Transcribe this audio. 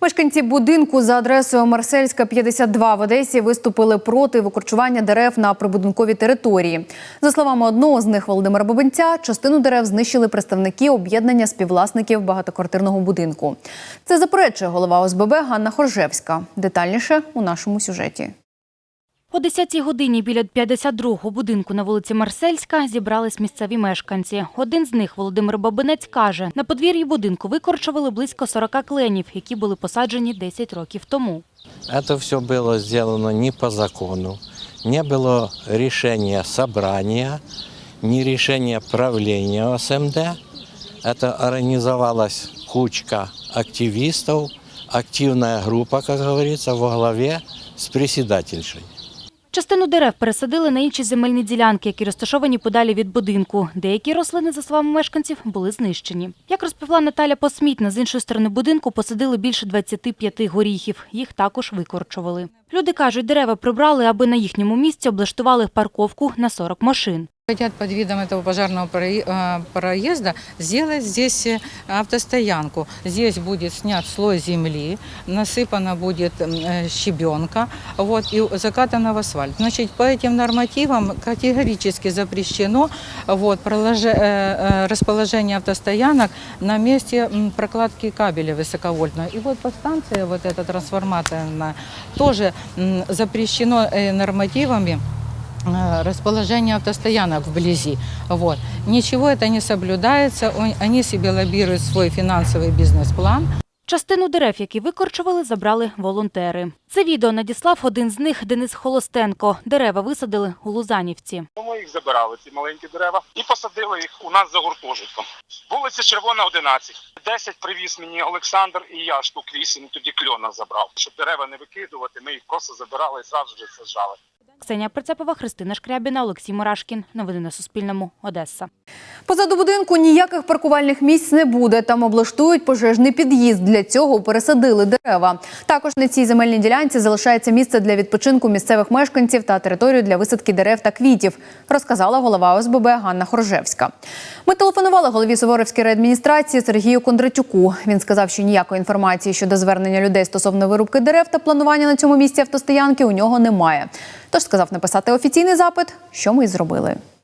Мешканці будинку за адресою Марсельська 52 в Одесі виступили проти викорчування дерев на прибудинковій території. За словами одного з них Володимира Бабинця, частину дерев знищили представники об'єднання співвласників багатоквартирного будинку. Це заперечує голова ОСББ Ганна Хоржевська. Детальніше у нашому сюжеті. О 10-й годині біля 52-го будинку на вулиці Марсельська зібрались місцеві мешканці. Один з них, Володимир Бабинець, каже, на подвір'ї будинку викорчували близько 40 кленів, які були посаджені 10 років тому. Это все было сделано не по закону. Не было решения собрания, ни решения правления ОСМД. Это организовалась кучка активистов, активная группа, как говорится, во главе с председательшей. Частину дерев пересадили на інші земельні ділянки, які розташовані подалі від будинку. Деякі рослини, за словами мешканців, були знищені. Як розповіла Наталя Посмітна, з іншої сторони будинку посадили більше 25 горіхів. Їх також викорчували. Люди кажуть, дерева прибрали, аби на їхньому місці облаштували парковку на 40 машин. Хотят под видом этого пожарного прои- э, проезда сделать здесь э, автостоянку. Здесь будет снят слой земли, насыпана будет м, э, щебенка вот, и закатана в асфальт. Значит, по этим нормативам категорически запрещено вот, проложе- э, э, расположение автостоянок на месте м, прокладки кабеля высоковольтного. И вот по станции, вот эта трансформаторная, тоже м, запрещено э, нормативами э, расположение автостоянок вблизи. Вот. Ничего это не соблюдается, он- они себе лоббируют свой финансовый бизнес-план. Частину дерев, які викорчували, забрали волонтери. Це відео надіслав один з них Денис Холостенко. Дерева висадили у Лузанівці. Ми їх забирали, ці маленькі дерева, і посадили їх у нас за гуртожитком. Вулиця Червона, 11. 10 привіз мені Олександр, і я штук 8 тоді кльона забрав. Щоб дерева не викидувати, ми їх просто забирали і зразу ж саджали. Ксенія Прицепова, Христина Шкрябіна, Олексій Мурашкін. Новини на Суспільному. Одеса. Позаду будинку ніяких паркувальних місць не буде. Там облаштують пожежний під'їзд. Для цього пересадили дерева. Також на цій земельній ділянці залишається місце для відпочинку місцевих мешканців та територію для висадки дерев та квітів, розказала голова ОСББ Ганна Хоржевська. Ми телефонували голові Суворовської реадміністрації Сергію Кондратюку. Він сказав, що ніякої інформації щодо звернення людей стосовно вирубки дерев та планування на цьому місці автостоянки у нього немає. Тож сказав написати офіційний запит, що ми й зробили.